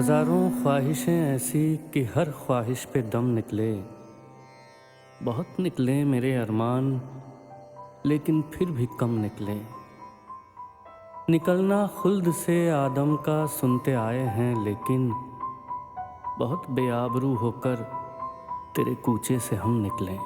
हज़ारों ख्वाहिशें ऐसी कि हर ख्वाहिश पे दम निकले। बहुत निकले मेरे अरमान, लेकिन फिर भी कम निकले। निकलना खुल्द से आदम का सुनते आए हैं, लेकिन बहुत बेआबरू होकर तेरे कूचे से हम निकले।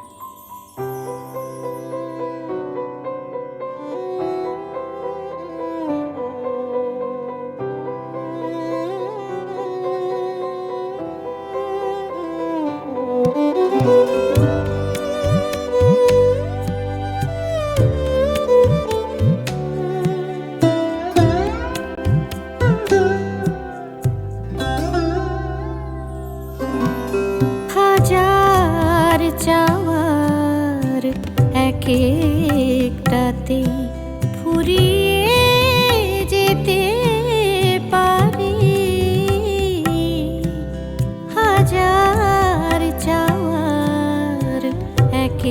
এক একটাতে ফুরিয়ে যেতে পারি। হাজার চাওয়ার এক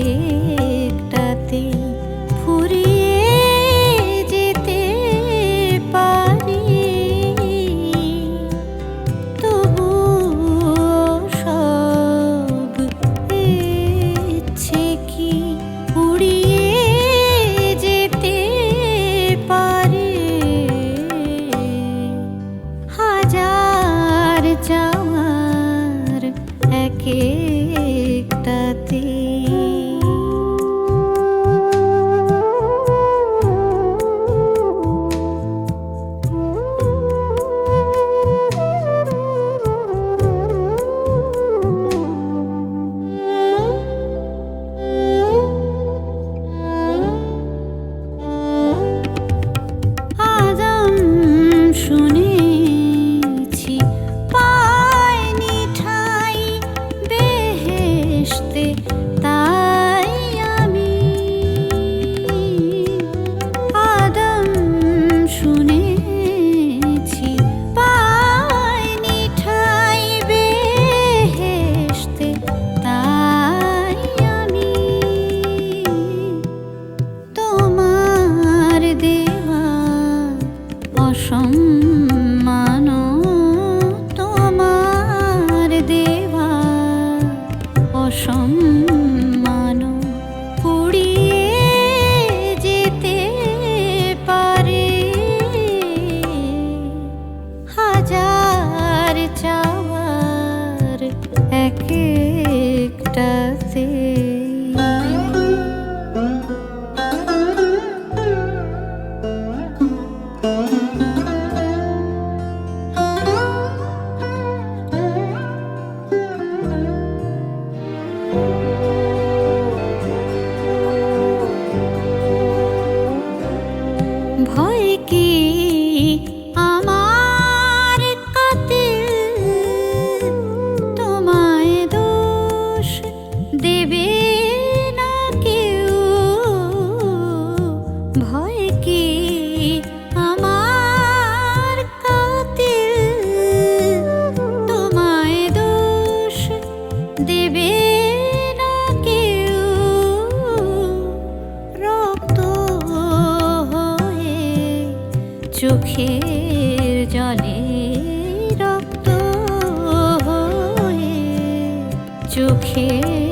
অসম্মান পুড়িয়ে যেতে পারে। হাজার চাওয়ার এক একটাতে ভয় দেবে কেউ? ভয় কি আমার তোমায় দোষ দেবে না কেউ? রক্ত হয়ে চোখের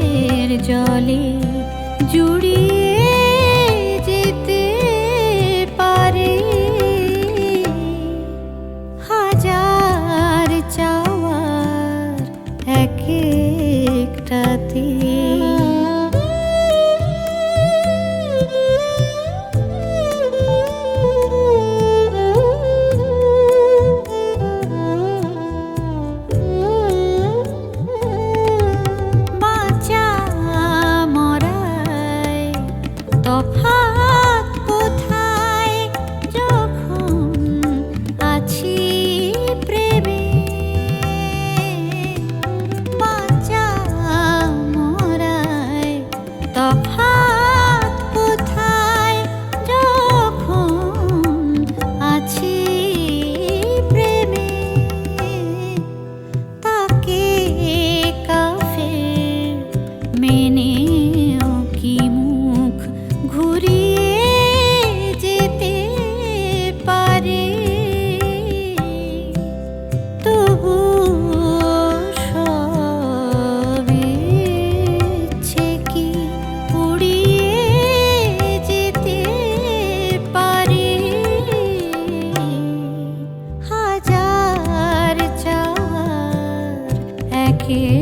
জলে জুড়িয়ে এক